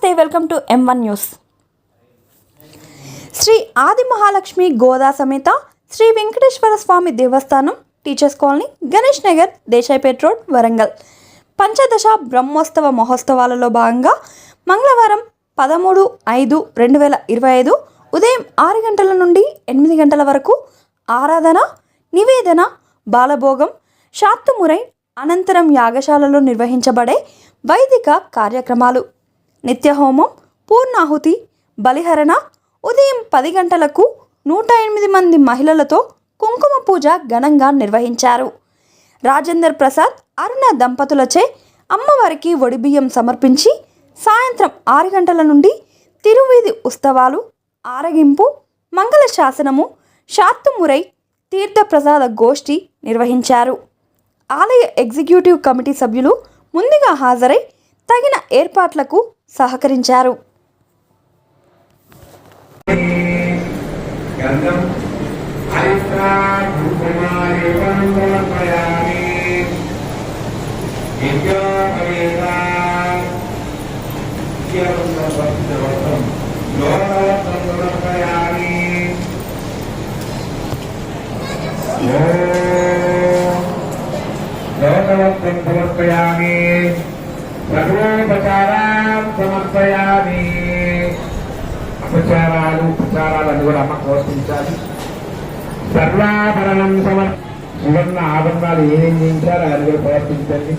నమస్తే welcome to M one news Shri Adi Mahalakshmi Goda Sametha Shri Venkateswara Swamy Devasthanam teachers colony Ganesh Nagar Desaipet road Warangal. పంచదశ బ్రహ్మోత్సవ మహోత్సవాలలో భాగంగా మంగళవారం పదమూడు ఐదు రెండు వేల ఇరవై ఐదు ఉదయం ఆరు గంటల నుండి ఎనిమిది గంటల వరకు ఆరాధన నివేదన బాలభోగం శాత్తుమురై అనంతరం యాగశాలలో నిర్వహించబడే వైదిక కార్యక్రమాలు. నిత్యహోమం పూర్ణాహుతి బలిహరణ ఉదయం పది గంటలకు నూట ఎనిమిది మంది మహిళలతో కుంకుమ పూజ ఘనంగా నిర్వహించారు. రాజేందర్ ప్రసాద్ అరుణ దంపతులచే అమ్మవారికి ఒడిబియ్యం సమర్పించి సాయంత్రం ఆరు గంటల నుండి తిరువీధి ఉత్సవాలు ఆరగింపు మంగళ శాసనము శాత్తుమురై తీర్థప్రసాద గోష్ఠి నిర్వహించారు. ఆలయ ఎగ్జిక్యూటివ్ కమిటీ సభ్యులు ముందుగా హాజరై తగిన ఏర్పాట్లకు సహకరించారు గంధం కూడా అమ్మ ప్రోత్సహించాలి సర్వాభరణం సమర్ సువర్ణ ఆభరణాలు ఏమేం చేయించాలో అది కూడా ప్రవర్తించండి.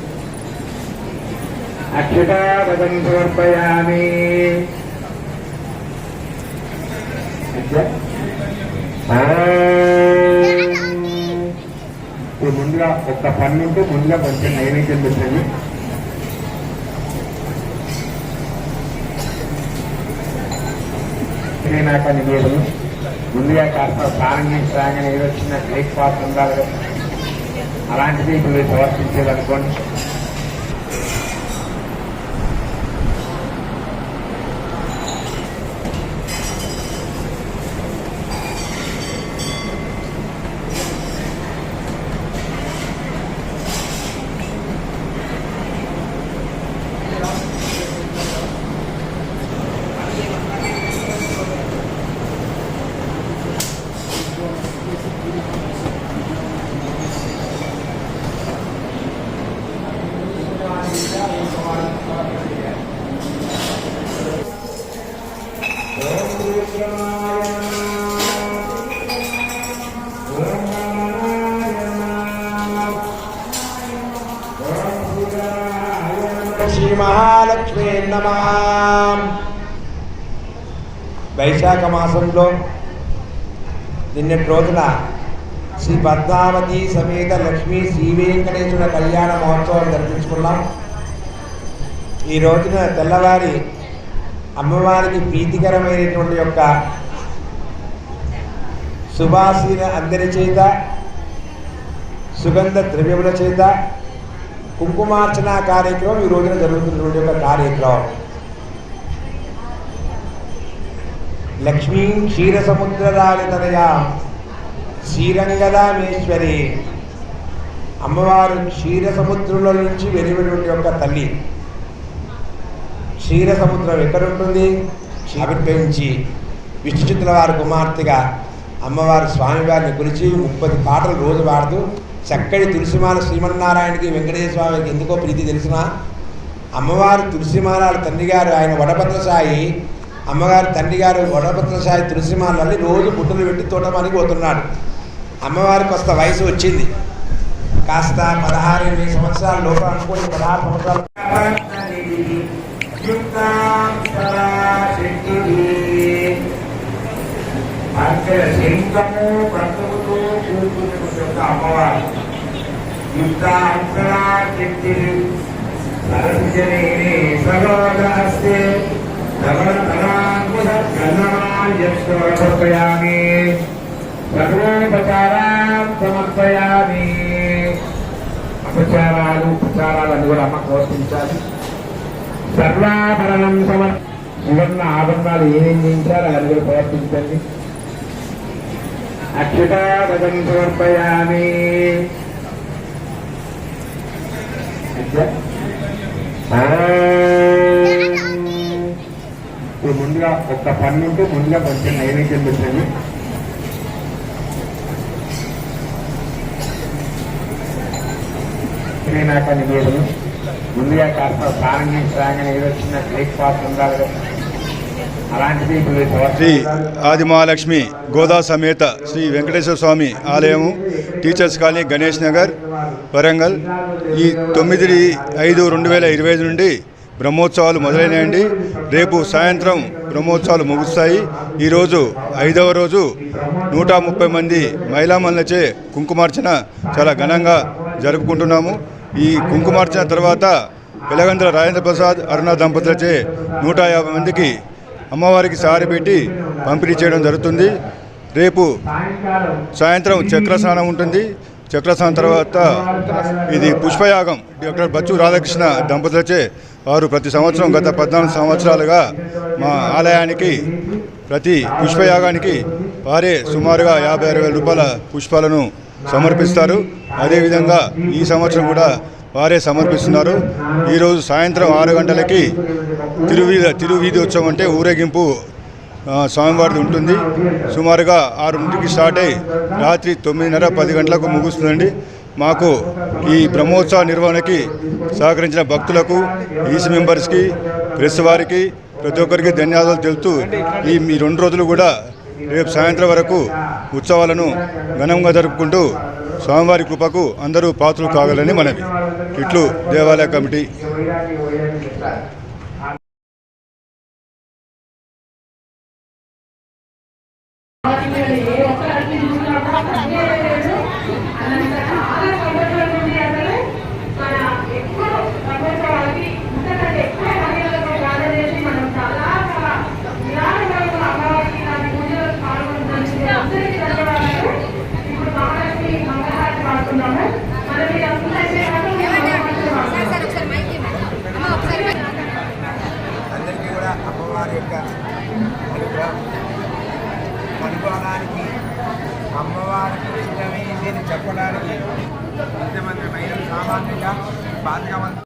అక్షతాగతం సమర్పయామి. ముందుగా ఒక్క పన్ను ఉంటే ముందుగా కొంచెం నైవేద్యం పెట్టండి. నాకు నివేదన ముందుగా కాస్త స్నానం చేసి రాగానే ఏదో బ్రేక్ఫాస్ట్ ఉండాలి అలాంటిది ఇప్పుడు ప్రవర్తించేది అనుకోండి. మహాలక్ష్మీ నమా. వైశాఖ మాసంలో నిన్నటి రోజున శ్రీ పద్మావతి సమేత లక్ష్మీ శ్రీ వెంకటేశ్వర కళ్యాణ మహోత్సవం జరిపించుకున్నాం. ఈ రోజున తెల్లవారి అమ్మవారికి ప్రీతికరమైనటువంటి యొక్క సుభాషిన అందరి చేత సుగంధ ద్రవ్యముల చేత కుంకుమార్చన కార్యక్రమం ఈ రోజున జరుగుతున్నటువంటి యొక్క కార్యక్రమం. లక్ష్మీ క్షీర సముద్రరాజతనయ శ్రీరంగదామేశ్వరి అమ్మవారు క్షీర సముద్రంలో నుంచి వెలువడినటువంటి యొక్క తల్లి. క్షీర సముద్రం ఎక్కడుంటుంది ఆవిర్భవించి విష్ణుచిత్ర వారి కుమార్తెగా అమ్మవారు స్వామివారిని గురించి ముప్పది పాటలు రోజు పాడుతూ చక్కటి తులసిమాల శ్రీమన్నారాయణకి వెంకటేశ్వర స్వామికి ఎందుకో ప్రీతి తెలిసిన? అమ్మవారు తులసిమాల తండ్రిగారు ఆయన వడభద్ర సాయి అమ్మగారు తండ్రిగారు వడభద్ర సాయి తులసిమాలని రోజు బుట్టలు పెట్టి తోటమానికి పోతున్నాడు. అమ్మవారికి కొంత వయసు వచ్చింది. కాస్త పదహారు ఎనిమిది సంవత్సరాల లోపల అనుకోని పదహారు సంవత్సరాలు. అక్కడ అమ్మవారు యుద్ధాంతరా శక్తి సరస్వనే సర్వదాస్తే సమర్పయామి సర్వోపచారాం సమర్పయామి అపచారాలు ఉపచారాలు అని కూడా అమ్మ ప్రోత్సహించాలి సర్వాభరణం సమర్ సువర్ణ ఆభరణాలు ఏమేం చేయించారు అవన్నీ కూడా ప్రవర్తించండి అక్షతాగతం సమర్పయామి. ముందుగా ఒక్క పన్ను ఉంటే ముందుగా కొంచెం నైవేద్యం పెట్టండి. శ్రీనాథ నివేదన ముందుగా కాస్త స్నానం చేసి రాగానే ఏదో చిన్న బ్రేక్ఫాస్ట్ ఉండాలి కదా. శ్రీ ఆదిమహాలక్ష్మి గోదా సమేత శ్రీ వెంకటేశ్వర స్వామి ఆలయము టీచర్స్ కాలనీ గణేష్ నగర్ వరంగల్. ఈ తొమ్మిది ఐదు రెండు వేల ఇరవై ఐదు నుండి బ్రహ్మోత్సవాలు మొదలైనాయండి. రేపు సాయంత్రం బ్రహ్మోత్సవాలు ముగుస్తాయి. ఈరోజు ఐదవ రోజు నూట ముప్పై మంది మహిళామణులచే కుంకుమార్చన చాలా ఘనంగా జరుపుకుంటున్నాము. ఈ కుంకుమార్చన తర్వాత వెలగందుల రాజేంద్ర ప్రసాద్ అరుణ దంపతులచే నూట యాభై మందికి అమ్మవారికి సారి పెట్టి పంపిణీ చేయడం జరుగుతుంది. రేపు సాయంత్రం చక్రస్నానం ఉంటుంది. చక్రస్నానం తర్వాత ఇది పుష్పయాగం. డాక్టర్ బచ్చు రాధాకృష్ణ దంపతులచే వారు ప్రతి సంవత్సరం గత పద్నాలుగు సంవత్సరాలుగా మా ఆలయానికి ప్రతి పుష్పయాగానికి వారే సుమారుగా యాభై ఆరు వేల రూపాయల పుష్పాలను సమర్పిస్తారు. అదేవిధంగా ఈ సంవత్సరం కూడా వారే సమర్పిస్తున్నారు. ఈరోజు సాయంత్రం ఆరు గంటలకి తిరువీధి తిరువీధి ఉత్సవం అంటే ఊరేగింపు స్వామివారిది ఉంటుంది. సుమారుగా ఆరుంటికి స్టార్ట్ అయ్యి రాత్రి తొమ్మిదిన్నర పది గంటలకు ముగుస్తుందండి. మాకు ఈ బ్రహ్మోత్సవ నిర్వహణకి సహకరించిన భక్తులకు ఈసీ మెంబర్స్కి ప్రెస్ వారికి ప్రతి ఒక్కరికి ధన్యవాదాలు తెలుపుతూ ఈ మీ రెండు రోజులు కూడా రేపు సాయంత్రం వరకు ఉత్సవాలను ఘనంగా జరుపుకుంటూ స్వామివారి కృపకు అందరూ పాత్రలు కాగలని మనవి. ఇట్లు దేవాలయ కమిటీ